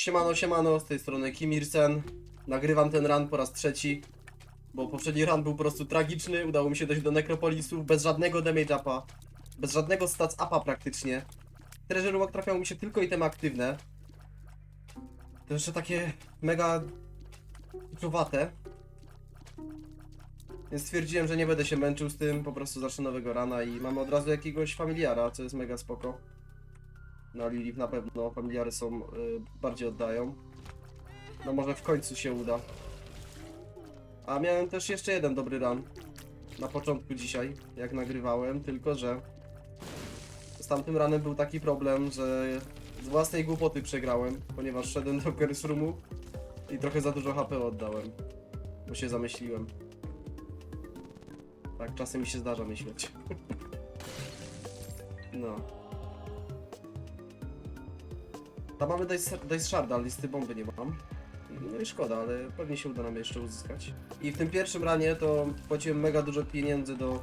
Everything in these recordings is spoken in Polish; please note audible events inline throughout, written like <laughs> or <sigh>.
Siemano, siemano, z tej strony Kimirsen. Nagrywam ten run po raz trzeci, bo poprzedni run był po prostu tragiczny. Udało mi się dojść do Necropolisów bez żadnego damage upa, bez żadnego stats upa praktycznie. Treasure Roomach trafiało mi się tylko itemy aktywne. To jeszcze takie mega czuwate. Więc stwierdziłem, że nie będę się męczył z tym, po prostu zacznę nowego rana i mamy od razu jakiegoś familiara, co jest mega spoko. Na Lilith na pewno familiary są, y, bardziej oddają. No może w końcu się uda. A miałem też jeszcze jeden dobry run. Na początku dzisiaj, jak nagrywałem, tylko że z tamtym ranem był taki problem, że z własnej głupoty przegrałem, ponieważ szedłem do Curse Roomu i trochę za dużo HP oddałem, bo się zamyśliłem. Tak, czasem mi się zdarza myśleć. <laughs> No. Tam mamy Dice, dice Sharda, listy bomby nie mam. No i szkoda, ale pewnie się uda nam jeszcze uzyskać. I w tym pierwszym ranie to płaciłem mega dużo pieniędzy do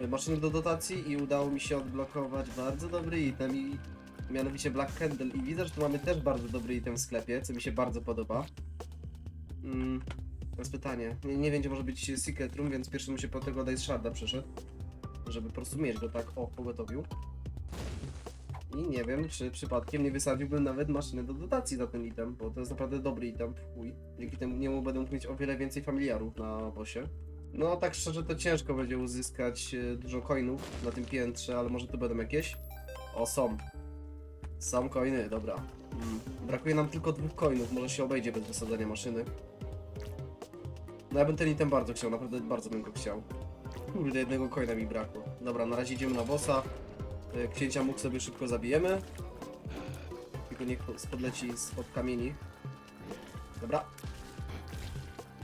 y, maszyny do dotacji i udało mi się odblokować bardzo dobry item i mianowicie Black Candle i widzę, że tu mamy też bardzo dobry item w sklepie, co mi się bardzo podoba. Mm, teraz pytanie, nie, nie wiem gdzie może być Secret Room, więc pierwszy bym się po tego Dice Sharda przeszedł, żeby po prostu mieć go tak o pogotowiu. I nie wiem, czy przypadkiem nie wysadziłbym nawet maszyny do dotacji za ten item, bo to jest naprawdę dobry item, chuj. Dzięki temu niemu będę mógł mieć o wiele więcej familiarów na bosie. No tak szczerze to ciężko będzie uzyskać e, dużo coinów na tym piętrze, ale może tu będą jakieś? O, są. Są coiny, dobra. Mm. Brakuje nam tylko dwóch coinów, może się obejdzie bez wysadzania maszyny. No ja bym ten item bardzo chciał, naprawdę bardzo bym go chciał. Kurde, jednego coina mi brakło. Dobra, na razie idziemy na bossa. E, Księcia mógł sobie szybko zabijemy. Tylko niech spodleci spod kamieni. Dobra.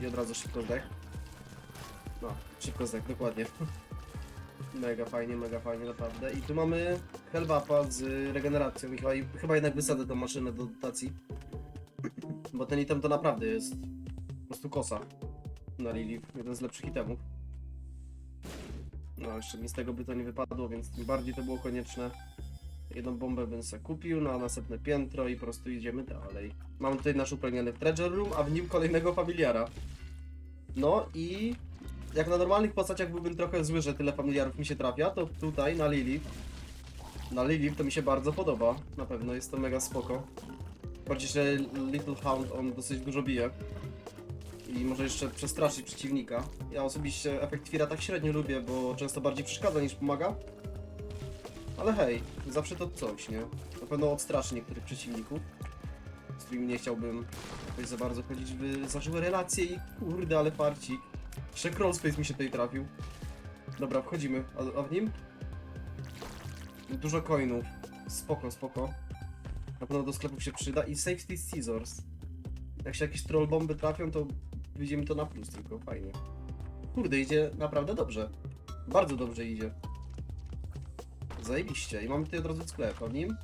I od razu szybko zdech. No, szybko zdech, dokładnie. <laughs> Mega fajnie, mega fajnie, naprawdę. I tu mamy Hellbapa z regeneracją. I chyba, chyba jednak wysadzę tą maszynę do dotacji. Bo ten item to naprawdę jest po prostu kosa na Lilith. Jeden z lepszych itemów. No, jeszcze mi z tego by to nie wypadło, więc tym bardziej to było konieczne. Jedną bombę bym sobie kupił, no a następne piętro i po prostu idziemy dalej. Mamy tutaj nasz upragniony Treasure Room, a w nim kolejnego familiara. No i jak na normalnych postaciach byłbym trochę zły, że tyle familiarów mi się trafia, to tutaj na Lilith, na Lilith to mi się bardzo podoba. Na pewno jest to mega spoko. Bardziej, że Little Hound on dosyć dużo bije i może jeszcze przestraszyć przeciwnika. Ja osobiście efekt Fira tak średnio lubię, bo często bardziej przeszkadza niż pomaga. Ale hej, zawsze to coś, nie? Na pewno odstraszy niektórych przeciwników, z którymi nie chciałbym jakoś za bardzo chodzić w zażyłe relacje i kurde, ale farcik. Jeszcze Crawlspace mi się tutaj trafił. Dobra, wchodzimy. A, a w nim? Dużo coinów. Spoko, spoko. Na pewno do sklepów się przyda. I Safety Scissors. Jak się jakieś troll bomby trafią, to widzimy to na plus tylko, fajnie. Kurde, idzie naprawdę dobrze. Bardzo dobrze idzie. Zajebiście. I mamy tutaj od razu sklep, a w nim?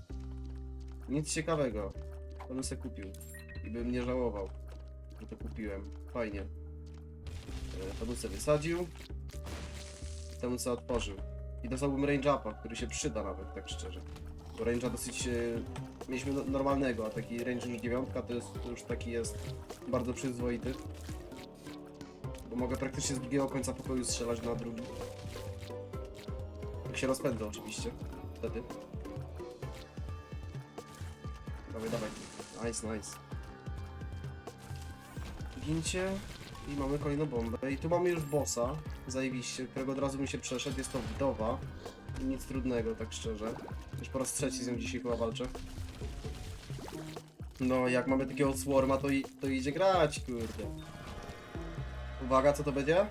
Nic ciekawego. To bym se kupił. I bym nie żałował, że to kupiłem. Fajnie. E, To bym sobie wysadził. I to bym sobie otworzył. I dostałbym range upa, który się przyda nawet, tak szczerze. Bo range'a dosyć... Mieliśmy no- normalnego, a taki range już dziewiątka to, jest, to już taki jest bardzo przyzwoity. Bo mogę praktycznie z drugiego końca pokoju strzelać na drugi. Jak się rozpędzę oczywiście. Wtedy. Dawaj, dawaj. Nice, nice. Gincie. I mamy kolejną bombę. I tu mamy już bossa. Zajebiście, którego od razu mi się przeszedł. Jest to wdowa. Nic trudnego, tak szczerze. Już po raz trzeci z nią dzisiaj chyba walczę. No, jak mamy takiego swarma, to, i, to idzie grać, kurde. Uwaga, co to będzie?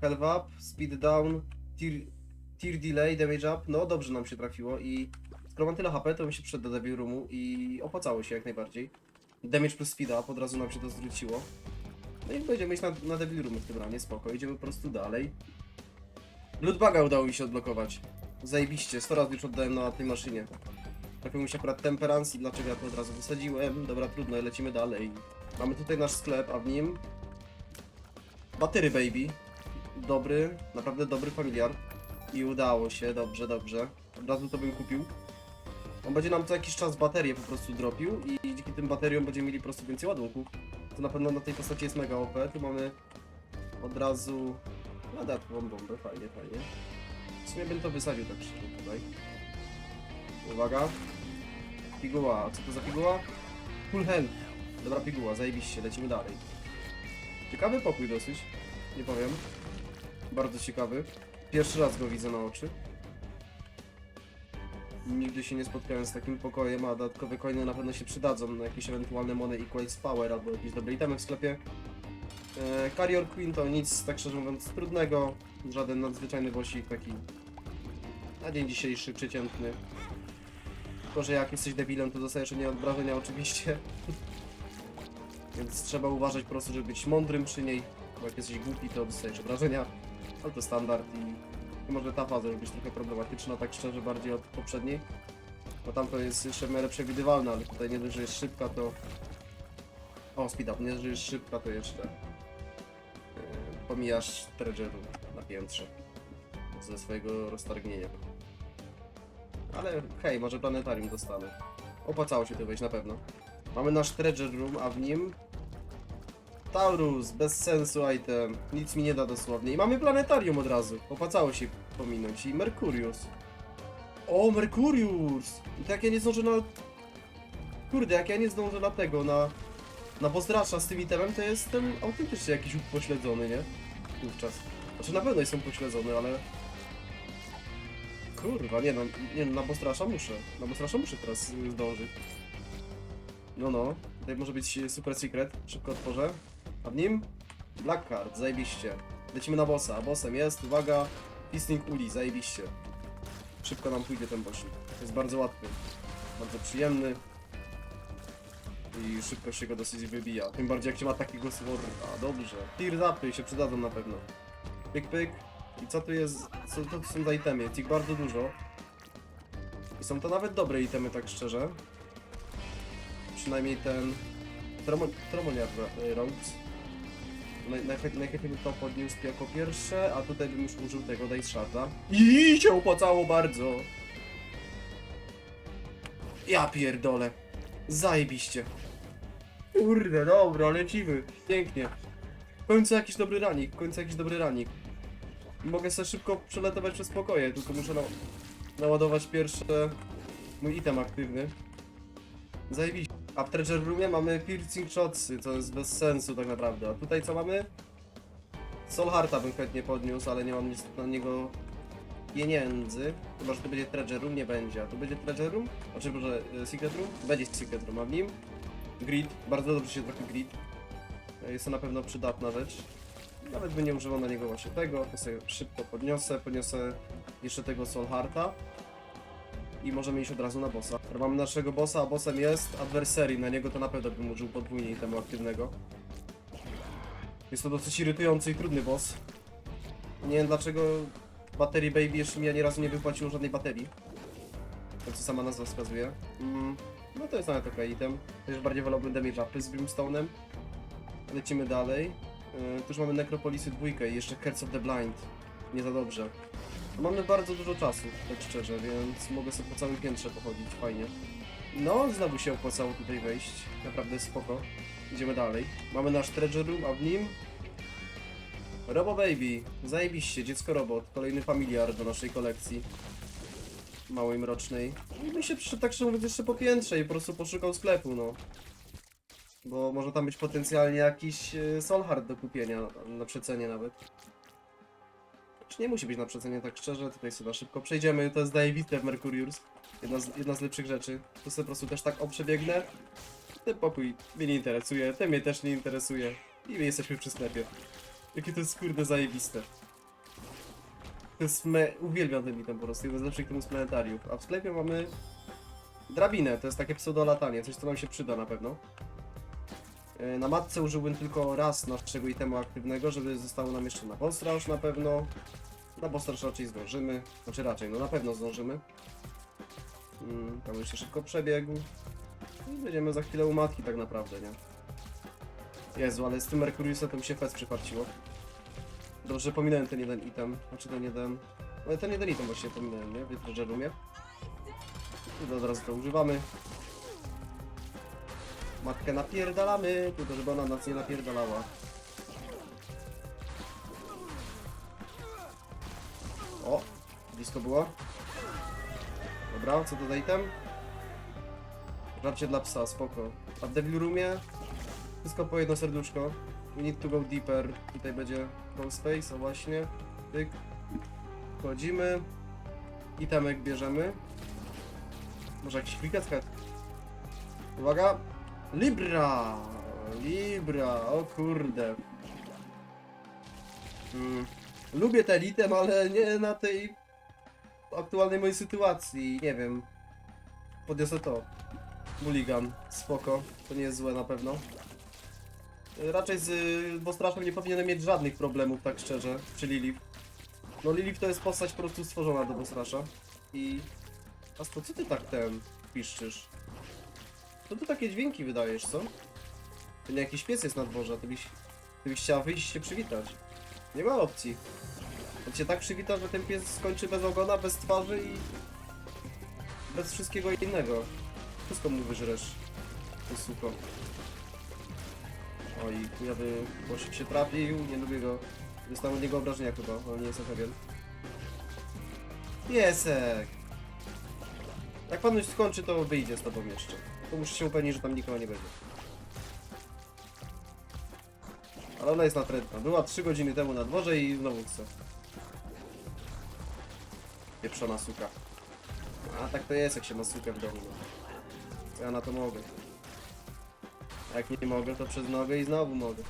Health up, speed down, tear, tear delay, damage up. No, dobrze nam się trafiło i skoro mam tyle HP, to mi się przyszedł do Roomu i opłacało się jak najbardziej. Damage plus speed up, od razu nam się to zwróciło. No i będziemy iść na, na Devil Roomy w tym ranie, spoko, idziemy po prostu dalej. Lootbaga udało mi się odblokować. Zajebiście, 100 razy już oddałem na tej maszynie. Trafił mi się akurat Temperance i dlaczego ja to od razu wysadziłem. Dobra, trudno, lecimy dalej. Mamy tutaj nasz sklep, a w nim... Batery Baby. Dobry, naprawdę dobry familiar. I udało się, dobrze, dobrze. Od razu to bym kupił. On będzie nam co jakiś czas baterię po prostu dropił i tym baterią będziemy mieli po prostu więcej ładunków. To na pewno na tej postaci jest mega OP. Tu mamy od razu dodatkową bombę, fajnie, fajnie. W sumie bym to wysadził tak szczerze tutaj. Uwaga. Piguła, co to za piguła? Full hand. Dobra piguła, zajebiście, lecimy dalej. Ciekawy pokój dosyć, nie powiem. Bardzo ciekawy. Pierwszy raz go widzę na oczy. Nigdy się nie spotkałem z takim pokojem, a dodatkowe coiny na pewno się przydadzą na jakieś ewentualne money equals power albo jakieś dobre itemy w sklepie. E, Carrier Queen to nic, tak szczerze mówiąc, trudnego. Żaden nadzwyczajny bossik taki na dzień dzisiejszy przeciętny. Tylko, że jak jesteś debilem, to dostajesz nie obrażenia oczywiście. <laughs> Więc trzeba uważać po prostu, żeby być mądrym przy niej. Bo jak jesteś głupi, to dostajesz obrażenia. Ale to standard i może ta faza może być trochę problematyczna, tak szczerze, bardziej od poprzedniej. Bo tam to jest jeszcze w miarę przewidywalne, ale tutaj nie dość, że jest szybka, to... O, speed up, nie dość, że jest szybka, to jeszcze... Yy, pomijasz treasure na piętrze. Ze swojego roztargnienia. Ale hej, może planetarium dostanę. Opłacało się to wejść na pewno. Mamy nasz treasure room, a w nim... Taurus, bez sensu item. Nic mi nie da dosłownie. I mamy planetarium od razu. Opłacało się pominąć. I Mercurius. O, Mercurius! I tak ja nie zdążę na... Kurde, jak ja nie zdążę na tego, na... Na Bozdrasza z tym itemem, to jestem autentycznie jakiś upośledzony, nie? Wówczas. Znaczy na pewno jestem pośledzony, ale... Kurwa, nie no, nie no, na Bostrasza muszę. Na Bostrasza muszę teraz y, zdążyć. No no, tutaj może być super secret, szybko otworzę. A w nim? Black Card, zajebiście. Lecimy na bossa, a bossem jest, uwaga, Fisting Uli, zajebiście. Szybko nam pójdzie ten bossik. Jest bardzo łatwy, bardzo przyjemny. I szybko się go dosyć wybija. Tym bardziej jak się ma takiego sworda. Dobrze. Tear upy się przydadzą na pewno. Pyk pyk. I co tu jest? Co to są za itemy? Jest ich bardzo dużo. I są to nawet dobre itemy, tak szczerze. Przynajmniej ten... Tromoniar Rogues. Naj, najchę- najchętniej bym to podniósł jako pierwsze, a tutaj bym już użył tego Dice Sharda. I się opłacało bardzo! Ja pierdolę. Zajebiście. Kurde, dobra, lecimy. Pięknie. W końcu jakiś dobry ranik, w końcu jakiś dobry ranik. Mogę sobie szybko przeletować przez pokoje, tylko muszę na naładować pierwsze mój item aktywny. Zajebiście. A w Treasure Roomie mamy Piercing Shotsy, co jest bez sensu tak naprawdę. A tutaj co mamy? Soul Hearta bym chętnie podniósł, ale nie mam nic na niego pieniędzy. Chyba, że to będzie Treasure Room, nie będzie. A tu będzie Treasure Room? Znaczy, może e, Secret Room? Będzie Secret Room, a w nim Grid. Bardzo dobrze się trochę Grid. E, Jest to na pewno przydatna rzecz. Nawet by nie używał na niego właśnie tego, to sobie szybko podniosę, podniosę jeszcze tego Soul Hearta i możemy iść od razu na bossa. Mamy naszego bossa, a bossem jest Adversary, na niego to na pewno bym użył podwójnie itemu aktywnego. Jest to dosyć irytujący i trudny boss. Nie wiem dlaczego Battery Baby jeszcze mi ani razu nie wypłaciło żadnej baterii. To co sama nazwa wskazuje. Mm, no to jest nawet ok item. Też bardziej wolałbym damage z Brimstone'em. Lecimy dalej. Yy, tu już mamy Necropolisy dwójkę i jeszcze Hearts of the Blind. Nie za dobrze. Mamy bardzo dużo czasu, tak szczerze, więc mogę sobie po całym piętrze pochodzić, fajnie. No, znowu się opłacało tutaj wejść, naprawdę spoko. Idziemy dalej. Mamy nasz treasure room, a w nim... Robo Baby, zajebiście, dziecko robot, kolejny familiar do naszej kolekcji. Małej mrocznej. I bym się przyszedł tak szczerze mówiąc jeszcze po piętrze i po prostu poszukał sklepu, no. Bo może tam być potencjalnie jakiś e, Solhard do kupienia, na przecenie nawet. Czy nie musi być na przecenie, tak szczerze, tutaj sobie szybko przejdziemy, to jest zajebiste w Mercurius. Jedna z, jedna z lepszych rzeczy. To sobie po prostu też tak oprzebiegnę. Ten pokój mnie nie interesuje, ten mnie też nie interesuje. I my jesteśmy przy sklepie. Jakie to jest kurde zajebiste. To jest me... Uwielbiam ten item po prostu, jeden z lepszych itemów z planetariów. A w sklepie mamy... Drabinę, to jest takie pseudo-latanie, coś co nam się przyda na pewno. E, Na matce użyłbym tylko raz naszego itemu aktywnego, żeby zostało nam jeszcze na boss rush na pewno. Na boss rush raczej zdążymy. Znaczy raczej, no na pewno zdążymy. Mm, tam jeszcze szybko przebiegł. I będziemy za chwilę u matki tak naprawdę, nie? Jezu, ale z tym Mercuriusem się fest przyparciło. Dobrze, pominąłem ten jeden item. Znaczy ten jeden... Ale ten jeden item właśnie pominąłem, nie? W Treasure Roomie. I od razu to używamy. Matkę napierdalamy, tylko żeby ona nas nie napierdalała. O, blisko było. Dobra, co to za item? Żarcie dla psa, spoko. A w Devil Roomie wszystko po jedno serduszko. We need to go deeper. Tutaj będzie crawl space, a właśnie. Tyk. Wchodzimy. Itemek bierzemy. Może jakiś head? Uwaga! Libra! Libra, o kurde. Mm. Lubię ten item, ale nie na tej aktualnej mojej sytuacji. Nie wiem. Podniosę to. Mulligan, spoko. To nie jest złe na pewno. Raczej z Bostraszem nie powinienem mieć żadnych problemów, tak szczerze, przy Lilith. No Lilith to jest postać po prostu stworzona do Bostrasza. I... Asto, co ty tak ten piszczysz? Co ty takie dźwięki wydajesz, co? To nie jakiś pies jest na dworze, a ty byś, ty byś chciała wyjść się przywitać. Nie ma opcji. On cię tak przywita, że ten pies skończy bez ogona, bez twarzy i... Bez wszystkiego innego. Wszystko mu wyżresz. To suko. Oj, chujowy Bosik się trafił, nie lubię go. Dostałem od niego obrażenia chyba, ale nie jestem pewien. Piesek! Jak pan już skończy, to wyjdzie z tobą jeszcze. To muszę się upewnić, że tam nikogo nie będzie. Ale ona jest natrętna. Była 3 godziny temu na dworze i znowu chce. Pieprzona suka. A tak to jest, jak się ma sukę w domu. no. Ja na to mogę. A jak nie mogę, to przez nogę i znowu mogę.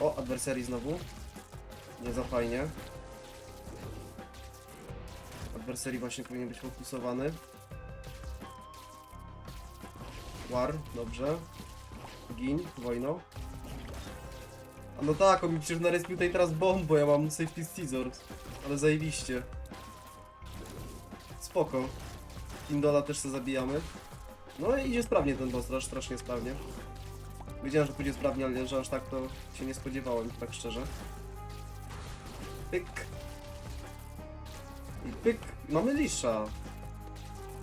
O, adwersarii znowu. Nie za fajnie. Adwersarii właśnie powinien być fokusowany. War, dobrze. Gin, wojno. A no tak, on mi przecież naryspił tutaj teraz bomb, bo ja mam safety scissors. Ale zajebiście. Spoko. Indola też se zabijamy. No i idzie sprawnie ten boss rush, strasznie sprawnie. Wiedziałem, że pójdzie sprawnie, ale że aż tak to się nie spodziewałem, tak szczerze. Pyk. I pyk. Mamy lisza.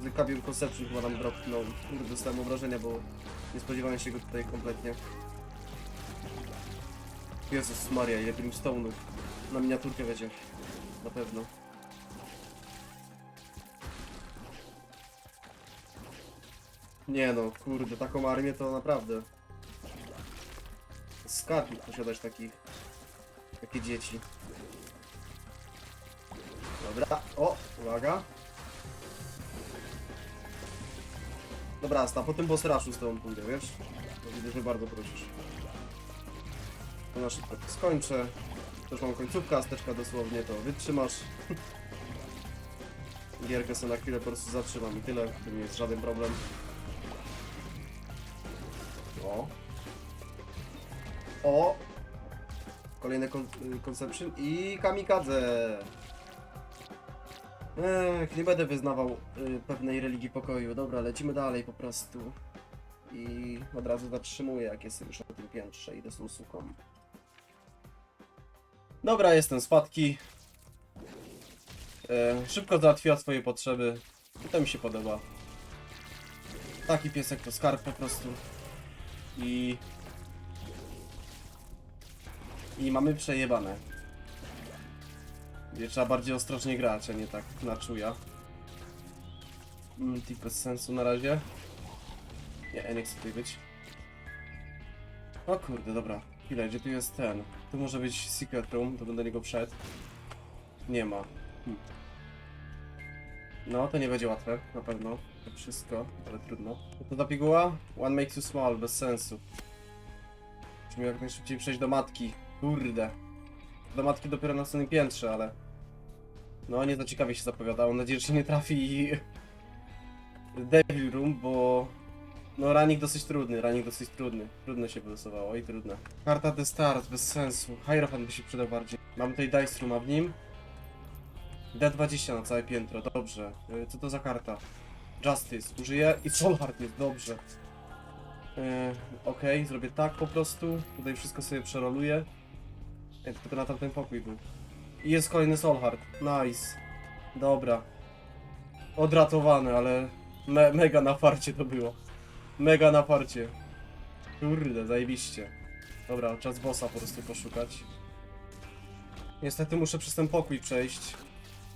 Z Kabir Conception chyba nam dropnął. Kurde, dostałem obrażenia, bo nie spodziewałem się go tutaj kompletnie. Jezus Maria, ile Brimstone'ów. Na miniaturkę będzie. Na pewno. Nie no, kurde, taką armię to naprawdę. Skarb posiadać takich. Takie dzieci. Dobra, o, uwaga. Dobra, Asta, po tym boss rushu z tobą pójdę, wiesz? Bo widzę, że bardzo prosisz. To na szybko to skończę. Też mam końcówkę, asteczka dosłownie, to wytrzymasz. <laughs> Gierkę sobie na chwilę po prostu zatrzymam i tyle, to nie jest żaden problem. O. O. Kolejne kon y, conception i kamikadze. Ech, nie będę wyznawał y, pewnej religii pokoju. Dobra, lecimy dalej po prostu. I od razu zatrzymuję, jak jestem już na tym piętrze. Idę z tą suką. Dobra, jestem spadki. E, szybko załatwiła swoje potrzeby. I to mi się podoba. Taki piesek to skarb po prostu. I... I mamy przejebane. Gdzie trzeba bardziej ostrożnie grać, a nie tak na czuja. Multi bez sensu na razie. Nie, nie chcę tutaj być. O kurde, dobra. Chwilę, gdzie tu jest ten? Tu może być secret room, to będę niego wszedł. Nie ma. Hm. No, to nie będzie łatwe, na pewno. To wszystko, ale trudno. No to ta piguła? One makes you small, bez sensu. Musimy jak najszybciej przejść do matki. Kurde. Do matki dopiero na następnym piętrze, ale... No, nie za ciekawie się zapowiada. Mam nadzieję, że się nie trafi <laughs> Devil Room, bo... No, ranik dosyć trudny, ranik dosyć trudny. Trudno się wylosowało i trudne. Karta The Start, bez sensu. Hierophant by się przydał bardziej. Mam tutaj Dice Room, a w nim... D20 na całe piętro, dobrze. Y, Co to za karta? Justice, użyję i Soulheart jest, dobrze. Yy, Okej, zrobię tak po prostu. Tutaj wszystko sobie przeroluję. Jak tylko na tamten pokój był. I jest kolejny Soulheart. Nice. Dobra. Odratowany, ale me mega na farcie to było. Mega na parcie. Kurde, zajebiście. Dobra, czas bossa po prostu poszukać. Niestety muszę przez ten pokój przejść.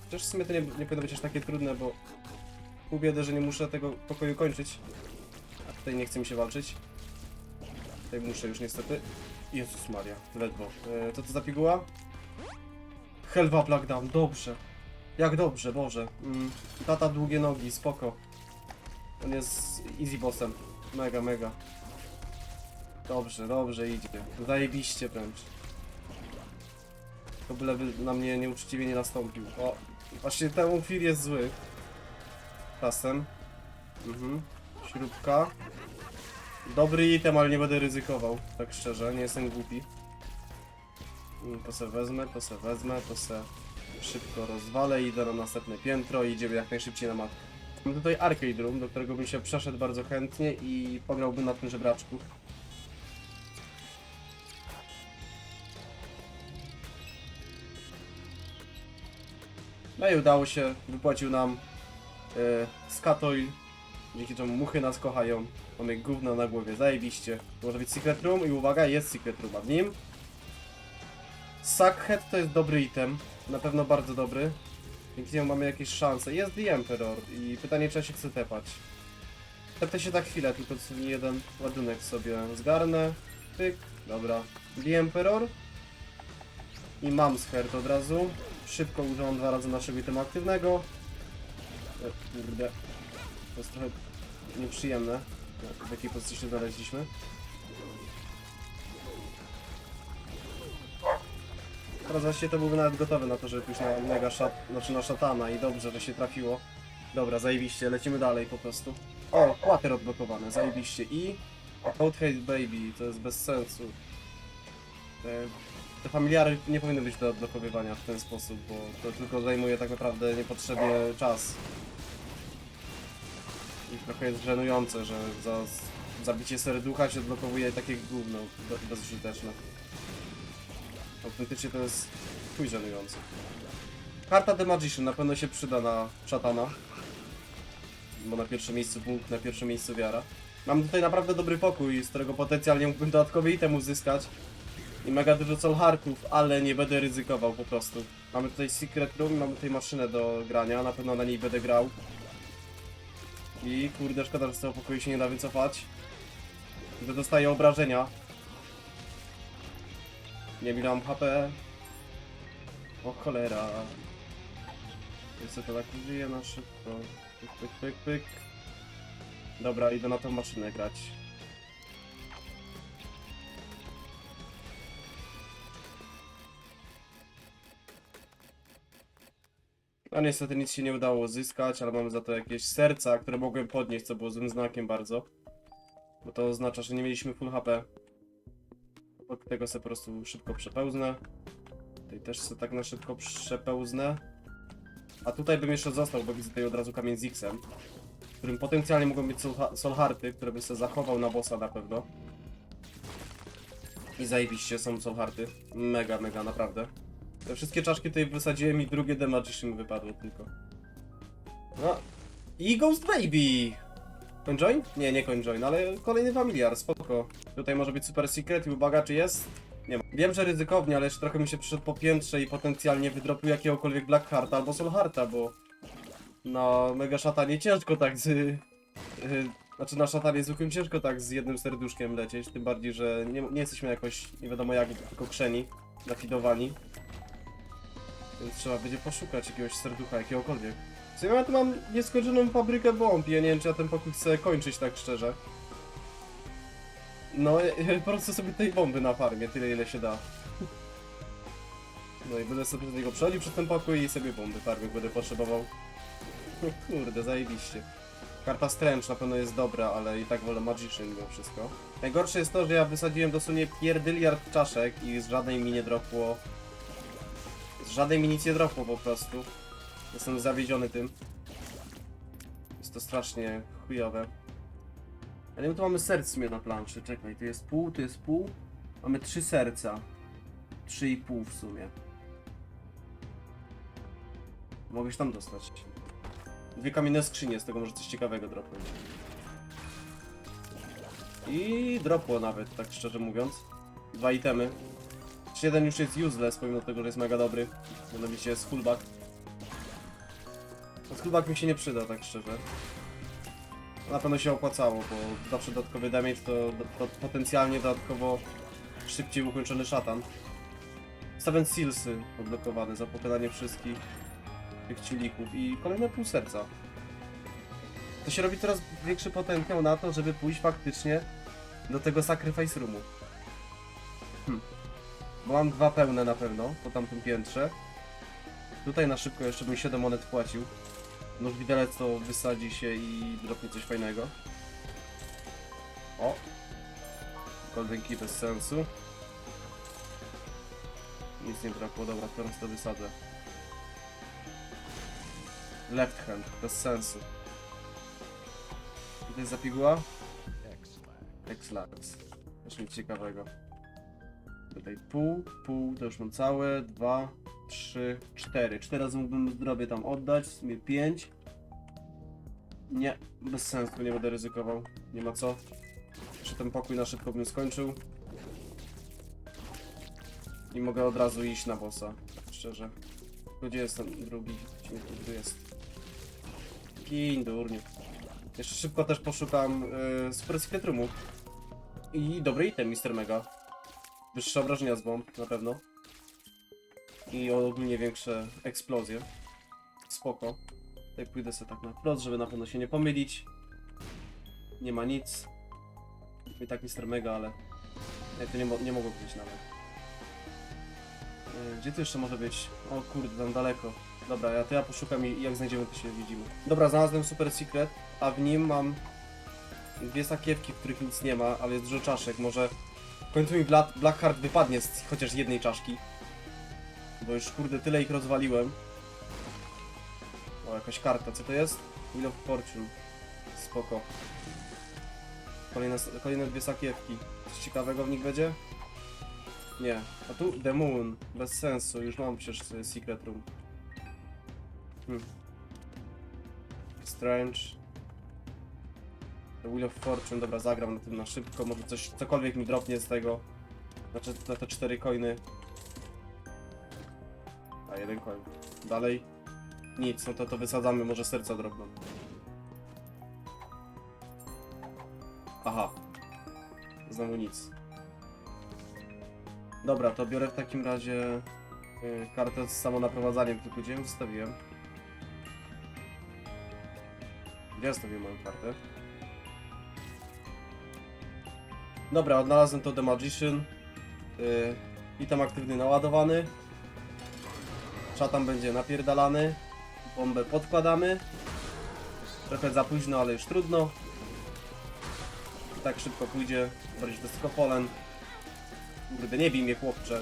Chociaż w sumie to nie, nie powinno być aż takie trudne, bo pół że nie muszę tego pokoju kończyć. A tutaj nie chce mi się walczyć. Tutaj muszę już niestety. Jezus Maria, ledwo. E, co to za piguła? Helva Black Down, dobrze. Jak dobrze, Boże. Mm, tata długie nogi, spoko. On jest easy bossem. Mega, mega. Dobrze, dobrze idzie. Zajebiście wręcz. To byleby na mnie nieuczciwie nie nastąpił. O, właśnie ten Fir jest zły. Czasem. Mhm. Śrubka. Dobry item, ale nie będę ryzykował. Tak szczerze, nie jestem głupi. Mm, To se wezmę, to se wezmę, to se szybko rozwalę i idę na następne piętro i idziemy jak najszybciej na matkę. Mam tutaj arcade room, do którego bym się przeszedł bardzo chętnie i pograłbym na tym żebraczku. No i udało się, wypłacił nam e, Skatoil, dzięki czemu muchy nas kochają. Mamy gówno na głowie, zajebiście. Może być Secret Room i uwaga, jest Secret Room, a w nim Sackhead to jest dobry item, na pewno bardzo dobry. Dzięki niemu mamy jakieś szanse. Jest The Emperor i pytanie czy ja się chce tepać. Tepnę się tak chwilę, tylko jeden ładunek sobie zgarnę. Pyk, dobra. The Emperor. I mam Heart od razu. Szybko używam dwa razy naszego itemu aktywnego. E, kurde. To jest trochę nieprzyjemne. W jakiej pozycji się znaleźliśmy. Teraz właściwie to byłby nawet gotowy na to, żeby pójść na mega szat, znaczy na szatana i dobrze, że się trafiło. Dobra, zajebiście, lecimy dalej po prostu. O, kłater odblokowane, zajebiście i... Code Hate Baby, to jest bez sensu. Te, te familiary nie powinny być do odblokowywania w ten sposób, bo to tylko zajmuje tak naprawdę niepotrzebnie czas. I trochę jest żenujące, że za zabicie serducha się odblokowuje takie gówno be- bezużyteczne. Autentycznie to jest chuj żenujące. Karta The Magician na pewno się przyda na szatana. Bo na pierwszym miejscu punkt, na pierwszym miejscu wiara. Mam tutaj naprawdę dobry pokój, z którego potencjalnie mógłbym dodatkowy item uzyskać. I mega dużo soul heartów, ale nie będę ryzykował po prostu. Mamy tutaj secret room, mamy tutaj maszynę do grania, na pewno na niej będę grał. I kurde, szkoda, że z tego pokoju się nie da wycofać. Gdy dostaję obrażenia. Nie wiem mam HP. O cholera. Jest to tak użyję na szybko. Pyk, pyk, pyk, pyk. Dobra, idę na tą maszynę grać. No niestety nic się nie udało uzyskać, ale mamy za to jakieś serca, które mogłem podnieść, co było złym znakiem bardzo. Bo to oznacza, że nie mieliśmy full HP. Obok tego sobie po prostu szybko przepełznę. Tutaj też sobie tak na szybko przepełznę. A tutaj bym jeszcze został, bo widzę tutaj od razu kamień z X-em. Którym potencjalnie mogą być soulharty, które bym sobie zachował na bossa na pewno. I zajebiście są soulharty. Mega, mega, naprawdę. Te wszystkie czaszki tutaj wysadziłem i drugie The Magician wypadło tylko. No. I Ghost Baby! Coinjoin? Nie, nie Coinjoin, ale kolejny familiar, spoko. Tutaj może być super secret i uwaga, czy jest? Nie ma. Wiem, że ryzykownie, ale jeszcze trochę mi się przyszedł po piętrze i potencjalnie wydropił jakiegokolwiek Black Hearta albo Soul Hearta, bo na Mega Szatanie ciężko tak z... <laughs> Znaczy na szatanie zwykłym ciężko tak z jednym serduszkiem lecieć, tym bardziej, że nie, nie jesteśmy jakoś nie wiadomo jak tylko krzeni, nafidowani. Więc trzeba będzie poszukać jakiegoś serducha, jakiegokolwiek. Co ja tu mam nieskończoną fabrykę bomb, ja nie wiem czy ja ten pokój chcę kończyć tak szczerze. No, <laughs> ja, po prostu sobie tej bomby na farmie, tyle ile się da. No i będę sobie z niego przechodził przez ten pokój i sobie bomby farmił, będę potrzebował. <laughs> Kurde, zajebiście. Karta Strange na pewno jest dobra, ale i tak wolę Magician mimo wszystko. Najgorsze jest to, że ja wysadziłem dosłownie pierdyliard czaszek i z żadnej mi nie dropło żadnej mi nic dropło po prostu. Jestem zawiedziony tym. Jest to strasznie chujowe. Ale my tu mamy serc na planszy. Czekaj, tu jest pół, tu jest pół. Mamy trzy serca. Trzy i pół w sumie. Mogę tam dostać. Dwie kamienne skrzynie, z tego może coś ciekawego dropnąć. I dropło nawet, tak szczerze mówiąc. Dwa itemy. Jeden już jest useless, pomimo tego, że jest mega dobry. Mianowicie jest fullback. Fullback mi się nie przyda, tak szczerze. Na pewno się opłacało, bo zawsze dodatkowy damage to, to potencjalnie dodatkowo szybciej ukończony szatan. Stawiam sealsy odblokowane za pokonanie wszystkich tych ciulików i kolejne pół serca. To się robi coraz większy potencjał na to, żeby pójść faktycznie do tego sacrifice roomu. Bo mam dwa pełne na pewno po tamtym piętrze. Tutaj na szybko jeszcze bym 7 monet płacił. Nóż widelec to wysadzi się i dropnie coś fajnego. O! Golden Key bez sensu. Nic nie brakło, dobra, teraz to wysadzę. Left hand, bez sensu. Tutaj zapiguła? X-Lax. Też nic ciekawego. Tutaj pół, pół, to już mam całe, dwa, trzy, cztery. Cztery razy mógłbym zdrowie tam oddać, w sumie pięć. Nie, bez sensu, nie będę ryzykował. Nie ma co. Jeszcze ten pokój na szybko bym skończył. I mogę od razu iść na bossa, szczerze. Gdzie jest ten drugi? Gdzie jest? Gin, durniu. Jeszcze szybko też poszukam yy, Super Secret Roomu. I dobry item, Mr. Mega. Wyższe obrażenia z bomb, na pewno. I ogólnie większe eksplozje. Spoko. Tutaj pójdę sobie tak na wprost, żeby na pewno się nie pomylić. Nie ma nic. I tak Mr. Mega, ale... Nie, to nie, mo nie mogło być nawet. Yy, Gdzie tu jeszcze może być? O kurde, tam daleko. Dobra, ja, to ja poszukam i jak znajdziemy, to się widzimy. Dobra, znalazłem Super Secret, a w nim mam dwie sakiewki, w których nic nie ma, ale jest dużo czaszek. Może w końcu mi Black, Blackheart wypadnie z chociaż jednej czaszki. Bo już kurde tyle ich rozwaliłem. O, jakaś karta, co to jest? Wheel of Fortune. Spoko. Kolejne, kolejne dwie sakiewki. Coś ciekawego w nich będzie? Nie. A tu The Moon. Bez sensu, już mam przecież sobie Secret Room. Hmm. Strange. Wheel of Fortune, dobra, zagram na tym na szybko, może coś, cokolwiek mi dropnie z tego. Znaczy, na te cztery coiny. A, jeden coin. Dalej. Nic, no to to wysadzamy, może serca drobną. Aha. Znowu nic. Dobra, to biorę w takim razie y, kartę z samonaprowadzaniem, tylko gdzie ją zostawiłem? Gdzie zostawiłem moją kartę? Dobra, odnalazłem to The Magician. Yy, item aktywny naładowany. Szatan będzie napierdalany. Bombę podkładamy. Trochę za późno, ale już trudno. I tak szybko pójdzie. Wróć do Skopolen. Kurde, nie bij mnie chłopcze.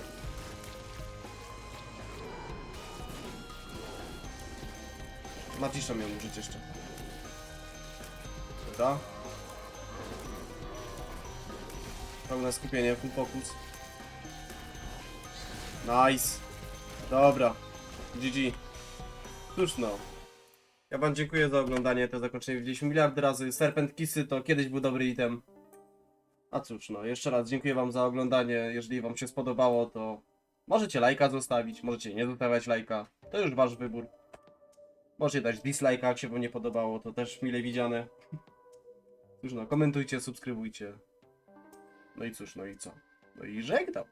Magician miał użyć jeszcze. Dobra. Pełne skupienie, full focus. Nice. Dobra. GG. Cóż no. Ja wam dziękuję za oglądanie, to zakończenie widzieliśmy miliardy razy. Serpent Kissy to kiedyś był dobry item. A cóż no, jeszcze raz dziękuję wam za oglądanie. Jeżeli wam się spodobało, to możecie lajka zostawić, możecie nie zostawiać lajka. To już wasz wybór. Możecie dać dislike'a, jak się wam nie podobało, to też mile widziane. Cóż no, komentujcie, subskrybujcie. No i cóż, no i co? No i żegnam.